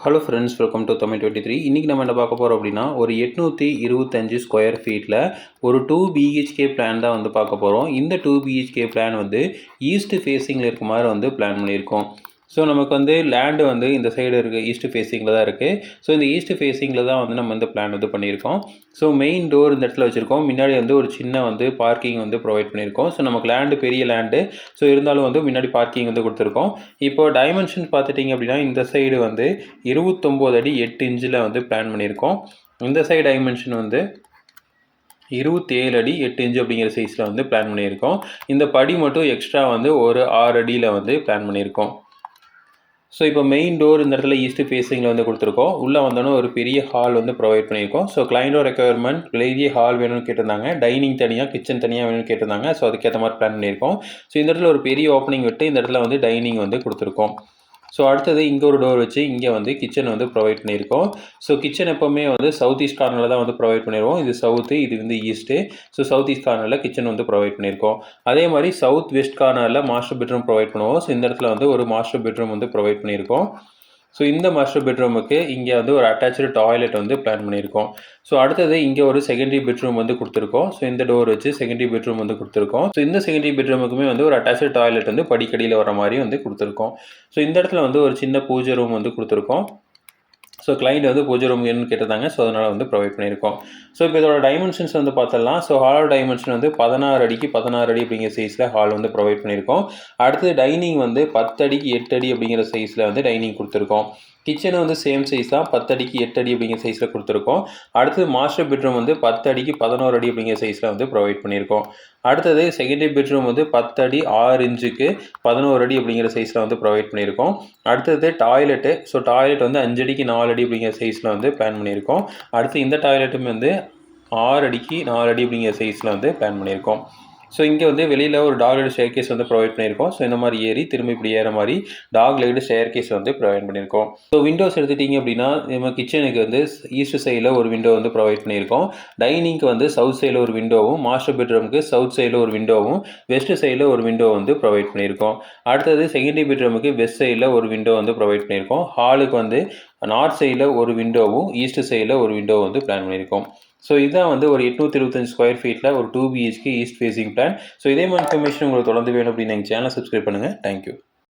Hello friends welcome to Tamil twenty three இன்றைக்கி நம்ம என்ன பார்க்க போகிறோம் அப்படின்னா ஒரு எட்நூற்றி இருபத்தஞ்சு ஸ்கொயர் ஃபீட்டில் ஒரு டூ பிஹெச்கே பிளான் தான் வந்து பார்க்க போகிறோம் இந்த டூ பிஹெச்கே பிளான் வந்து ஈஸ்ட் ஃபேஸிங்கில் இருக்க மாதிரி வந்து பிளான் பண்ணியிருக்கோம். ஸோ நமக்கு வந்து லேண்டு வந்து இந்த சைடு இருக்குது ஈஸ்ட் ஃபேஸிங்கில் தான் இருக்குது ஸோ இந்த ஈஸ்ட் ஃபேஸிங்கில் தான் வந்து நம்ம இந்த பிளான் வந்து பண்ணியிருக்கோம். ஸோ மெயின் டோர் இந்த இடத்துல வச்சுருக்கோம். முன்னாடி வந்து ஒரு சின்ன வந்து பார்க்கிங் வந்து ப்ரொவைட் பண்ணியிருக்கோம். ஸோ நமக்கு லேண்டு பெரிய லேண்டு ஸோ இருந்தாலும் வந்து முன்னாடி பார்க்கிங் வந்து கொடுத்துருக்கோம். இப்போ டைமென்ஷன் பார்த்துட்டிங்க அப்படின்னா இந்த சைடு வந்து இருபத்தொம்போது அடி எட்டு இன்ச்சில் வந்து பிளான் பண்ணியிருக்கோம். இந்த சைடு டைமென்ஷன் வந்து இருபத்தேழு அடி எட்டு இன்ச்சு அப்படிங்கிற சைஸில் வந்து பிளான் பண்ணியிருக்கோம். இந்த படி மட்டும் எக்ஸ்ட்ரா வந்து ஒரு ஆறு அடியில் வந்து பிளான் பண்ணியிருக்கோம். ஸோ இப்போ மெயின் டோர் இந்த இடத்துல ஈஸ்ட் ஃபேஸிங்கில் வந்து கொடுத்துருக்கோம். உள்ளே வந்தோன்னே ஒரு பெரிய ஹால் வந்து ப்ரொவைட் பண்ணியிருக்கோம். ஸோ கிளைண்டோ ரெக்குவயர்மெண்ட் பெரிய ஹால் வேணும்னு கேட்டிருந்தாங்க. டைனிங் தனியாக கிச்சன் தனியாக வேணும்னு கேட்டிருந்தாங்க. ஸோ அதுக்கேற்ற மாதிரி பிளான் பண்ணியிருக்கோம். ஸோ இந்த இடத்துல ஒரு பெரிய ஓப்பனிங் விட்டு இந்த இடத்துல வந்து டைனிங் வந்து கொடுத்துருக்கோம். ஸோ அடுத்தது இங்கே ஒரு டோர் வச்சு இங்கே வந்து கிச்சன் வந்து ப்ரொவைட் பண்ணியிருக்கோம். ஸோ கிச்சன் எப்போவுமே வந்து சவுத் ஈஸ்ட் கார்னரில் தான் வந்து ப்ரொவைட் பண்ணிடுவோம் இது சவுத்து இது வந்து ஈஸ்ட்டு ஸோ சவுத் ஈஸ்ட் கார்னரில் கிச்சன் வந்து ப்ரொவைட் பண்ணியிருக்கோம். அதே மாதிரி சவுத் வெஸ்ட் கார்னரில் மாஸ்டர் பெட்ரூம் ப்ரொவைட் பண்ணுவோம். ஸோ இந்த இடத்துல வந்து ஒரு மாஸ்டர் பெட்ரூம் வந்து ப்ரொவைட் பண்ணியிருக்கோம். ஸோ இந்த மாஸ்டர் பெட்ரூமுக்கு இங்கே வந்து ஒரு அட்டாச்சு டாய்லெட் வந்து பிளான் பண்ணியிருக்கோம். ஸோ அடுத்தது இங்கே ஒரு செகண்டரி பெட்ரூம் வந்து கொடுத்துருக்கோம். ஸோ இந்த டோர் வச்சு செகண்டரி பெட்ரூம் வந்து கொடுத்துருக்கோம். ஸோ இந்த செகண்டரி பெட்ரூமுக்குமே வந்து ஒரு அட்டாச்சு டாய்லெட் வந்து படிக்கடியில் வர மாதிரி வந்து கொடுத்துருக்கோம். ஸோ இந்த இடத்துல வந்து ஒரு சின்ன பூஜை ரூம் வந்து கொடுத்துருக்கோம். ஸோ கிளைண்ட் வந்து பூஜை ரூம் வேணும்னு கேட்டிருந்தாங்க. ஸோ அதனால் வந்து ப்ரொவைட் பண்ணியிருக்கோம். ஸோ இப்போ இதோட டைமென்ஷன்ஸ் வந்து பார்த்தலாம் ஸோ ஹாலோட டைமென்ஷன் வந்து பதினாறு அடிக்கு பதினாறு அடி அப்படிங்கிற சைஸில் ஹால் வந்து ப்ரொவைட் பண்ணியிருக்கோம். அடுத்து டைனிங் வந்து பத்து அடிக்கு எட்டு அடி அப்படிங்கிற சைஸில் வந்து டைனிங் கொடுத்துருக்கோம். கிச்சனை வந்து சேம் சைஸ் தான். பத்து அடிக்கு எட்டு அடி அப்படிங்கிற சைஸில் கொடுத்துருக்கோம். அடுத்தது மாஸ்டர் பெட்ரூம் வந்து பத்து அடிக்கு பதினோரு அடி அப்படிங்கிற சைஸில் வந்து ப்ரொவைட் பண்ணியிருக்கோம். அடுத்தது செகண்டரி பெட்ரூம் வந்து பத்து அடி ஆறு இன்ச்சுக்கு பதினோரு அடி அப்படிங்கிற சைஸில் வந்து ப்ரொவைட் பண்ணியிருக்கோம். அடுத்தது டாய்லெட்டு ஸோ டாய்லெட் வந்து அஞ்சு அடிக்கு நாலு அடி அப்படிங்கிற சைஸில் வந்து பிளான் பண்ணியிருக்கோம். அடுத்து இந்த டாய்லெட்டுமே வந்து ஆறு அடிக்கு நாலு அடி அப்படிங்கிற சைஸில் வந்து பிளான் பண்ணியிருக்கோம். ஸோ இங்கே வந்து வெளியில் ஒரு டாக் லைடு ஷேர் கேஸ் வந்து ப்ரொவைட் பண்ணியிருக்கோம். ஸோ இந்த மாதிரி ஏறி திரும்ப இப்படி ஏற மாதிரி டாக் லைடு ஷேர் கேஸ் வந்து ப்ரொவைட் பண்ணியிருக்கோம். ஸோ விண்டோஸ் எடுத்துட்டிங்க அப்படின்னா நம்ம கிச்சனுக்கு வந்து ஈஸ்ட் சைடில் ஒரு விண்டோ வந்து ப்ரொவைட் பண்ணியிருக்கோம். டைனிங்க்கு வந்து சவுத் சைடில் ஒரு விண்டோவும் மாஸ்டர் பெட்ரூமுக்கு சவுத் சைடில் ஒரு விண்டோவும் வெஸ்ட் சைடில் ஒரு விண்டோ வந்து ப்ரொவைட் பண்ணியிருக்கோம். அடுத்தது செகண்டரி பெட்ரூமுக்கு வெஸ்ட் சைடில் ஒரு விண்டோ வந்து ப்ரொவைட் பண்ணியிருக்கோம். ஹாலுக்கு வந்து நார்த் சைடில் ஒரு விண்டோவும் ஈஸ்ட் சைடில் ஒரு விண்டோவும் வந்து பிளான் பண்ணியிருக்கோம். ஸோ இதுதான் வந்து ஒரு எட்நூற்றி இருபத்தஞ்சு ஸ்கொயர் ஃபீட்டில் ஒரு two BHK east facing plan so இதே மாதிரி இன்ஃபர்மேஷன் உங்களுக்கு தொடர்ந்து வேணும் அப்படின்னு எங்கள் சேனல் சப்ஸ்கிரைப் பண்ணுங்கள் தேங்க்யூ